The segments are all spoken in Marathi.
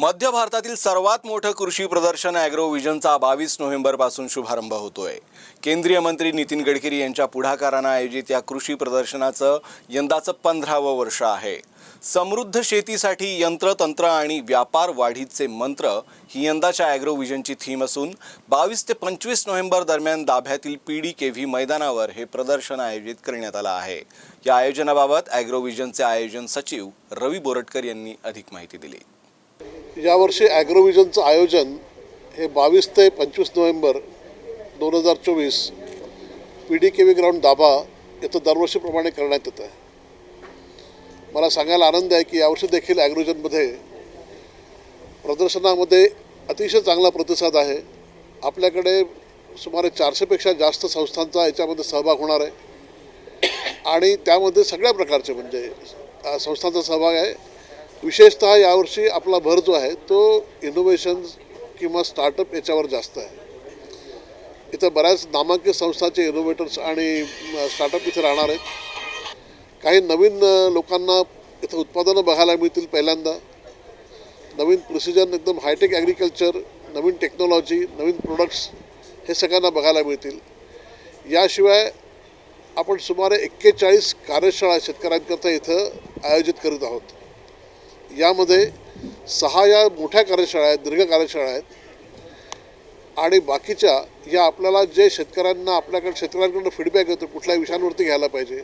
मध्य भारतातील सर्वात मोठं कृषी प्रदर्शन ॲग्रोव्हिजनचा बावीस नोव्हेंबरपासून शुभारंभ होतोय. केंद्रीय मंत्री नितीन गडकरी यांच्या पुढाकारानं आयोजित या कृषी प्रदर्शनाचं यंदाचं पंधरावं वर्ष आहे. समृद्ध शेतीसाठी यंत्र तंत्र आणि व्यापार वाढीचे मंत्र ही यंदाच्या ॲग्रोव्हिजनची थीम असून बावीस ते पंचवीस नोव्हेंबर दरम्यान दाभ्यातील पी डी के व्ही मैदानावर हे प्रदर्शन आयोजित करण्यात आलं आहे. या आयोजनाबाबत ॲग्रोव्हिजनचे आयोजन सचिव रवी बोरटकर यांनी अधिक माहिती दिली. यावर्षी ॲग्रोविजनचं आयोजन हे बावीस ते पंचवीस नोव्हेंबर दोन हजार चोवीस P D K V ground Dabha येथं दरवर्षीप्रमाणे करण्यात येतं आहे. मला सांगायला आनंद आहे की यावर्षी देखील ॲग्रोविजनमध्ये प्रदर्शनामध्ये अतिशय चांगला प्रतिसाद आहे. आपल्याकडे सुमारे चारशेपेक्षा जास्त संस्थांचा याच्यामध्ये सहभाग होणार आहे. आणि त्यामध्ये सगळ्या प्रकारचे म्हणजे संस्थांचा सहभाग आहे. विशेषतः यावर्षी आपला भर जो आहे तो इनोव्हेशन किंवा स्टार्टअप याच्यावर जास्त आहे. इथं बऱ्याच नामांकित संस्थांचे इनोव्हेटर्स आणि स्टार्टअप इथे राहणार आहेत. काही नवीन लोकांना इथं उत्पादनं बघायला मिळतील पहिल्यांदा. नवीन प्रोसिजन एकदम हायटेक ॲग्रिकल्चर नवीन टेक्नॉलॉजी नवीन प्रोडक्ट्स हे सगळ्यांना बघायला मिळतील. याशिवाय आपण सुमारे एक्केचाळीस कार्यशाळा शेतकऱ्यांकरता इथं आयोजित करीत आहोत. यामध्ये सहा या मोठ्या कार्यशाळा आहेत दीर्घ कार्यशाळा आहेत. आणि बाकीच्या या आपल्याला जे शेतकऱ्यांना आपल्याकडे शेतकऱ्यांकडून फीडबॅक येतो कुठल्या विषयांवरती घ्यायला पाहिजे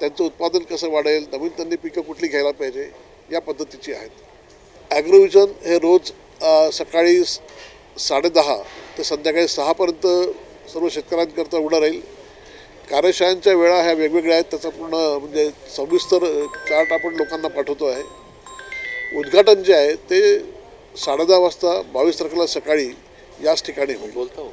त्यांचं उत्पादन कसं वाढेल नवीन त्यांनी पिकं कुठली घ्यायला पाहिजे या पद्धतीची आहेत. ॲग्रोविजन हे रोज सकाळी साडेदहा ते संध्याकाळी सहापर्यंत सर्व शेतकऱ्यांकरता उडं राहील. कार्यशाळांच्या वेळा ह्या वेगवेगळ्या आहेत त्याचा पूर्ण म्हणजे सविस्तर चार्ट आपण लोकांना पाठवतो आहे. उद्घाटन जे आहे ते साडेदहा वाजता बावीस तारखेला सकाळी याच ठिकाणी होईल. बोलता हो,